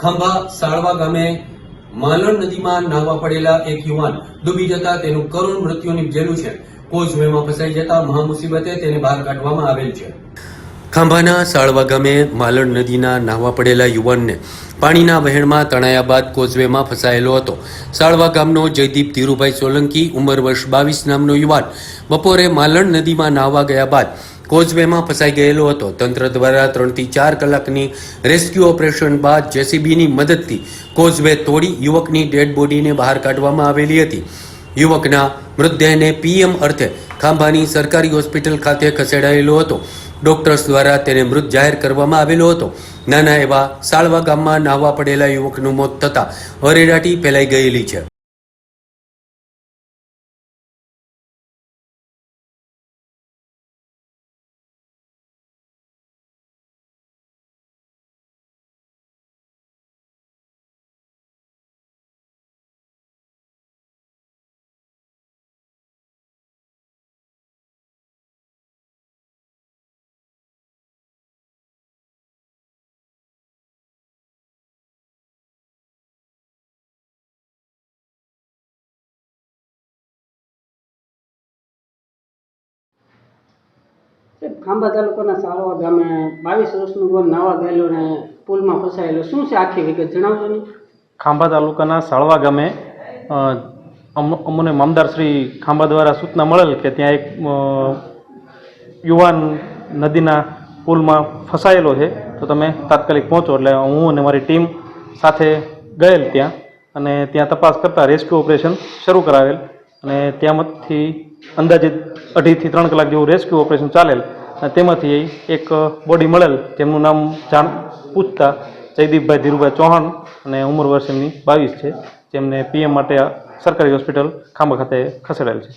ખાંભા, સાળવા ગામે માલણ નદીમાં નાહવા પડેલા એક યુવાન ડૂબી જતા તેનું કરુણ મૃત્યુ નિપજેલું છે. કોઝવેમાં ફસાઈ જતા મહામુસીબતે તેને બહાર કાઢવામાં આવેલ છે. ખાંભાના સાળવા ગામે માલણ નદીના નાહવા પડેલા યુવાનને પાણીના વહેણમાં તણાયા બાદ કોઝવેમાં ફસાયેલો હતો. સાળવા ગામનો જયદીપ ધીરુભાઈ સોલંકી, ઉંમર વર્ષ બાવીસ નામનો યુવાન બપોરે માલણ નદીમાં નાહવા ગયા બાદ કોઝવેમાં ફસાઈ ગયેલો હતો. તંત્ર દ્વારા ત્રણથી ચાર કલાકની રેસ્ક્યુ ઓપરેશન બાદ જેસીબીની મદદથી કોઝવે તોડી યુવકની ડેડ બોડીને બહાર કાઢવામાં આવેલી હતી. યુવકના મૃતદેહને પીએમ અર્થે ખાંભાની સરકારી હોસ્પિટલ ખાતે ખસેડાયેલો હતો. ડોક્ટર્સ દ્વારા તેને મૃત જાહેર કરવામાં આવેલો હતો. નાના એવા સાળવા ગામમાં નાહવા પડેલા યુવકનું મોત થતાં અરેરાટી ફેલાઈ ગયેલી છે. ખાંભા તાલુકાના સાળવા ગામે બાવીસ વર્ષનું યુવાન નાવા ગયેલો ને પુલમાં ફસાયેલો. શું છે આખી વિગત જણાવજો ને? ખાંભા તાલુકાના સાળવા ગામે અમ- અમને મામદાર શ્રી ખાંભા દ્વારા સૂચના મળેલ કે ત્યાં એક યુવાન નદીના પુલમાં ફસાયેલો છે. તો તમે તાત્કાલિક પહોંચો એટલે હું અને મારી ટીમ સાથે ગયેલ ત્યાં અને ત્યાં તપાસ કરતાં રેસ્ક્યુ ઓપરેશન શરૂ કરાવેલ. અને ત્યાંમાંથી અંદાજિત અઢીથી ત્રણ કલાક જેવું રેસ્ક્યુ ઓપરેશન ચાલેલ. અને તેમાંથી એક બોડી મળેલ, જેમનું નામ જાણ પૂછતા જયદીપભાઈ ધીરુભાઈ ચૌહાણ અને ઉંમર વર્ષ એમની બાવીસ છે, જેમને પીએમ માટે સરકારી હોસ્પિટલ ખાંભા ખાતે ખસેડાયેલ છે.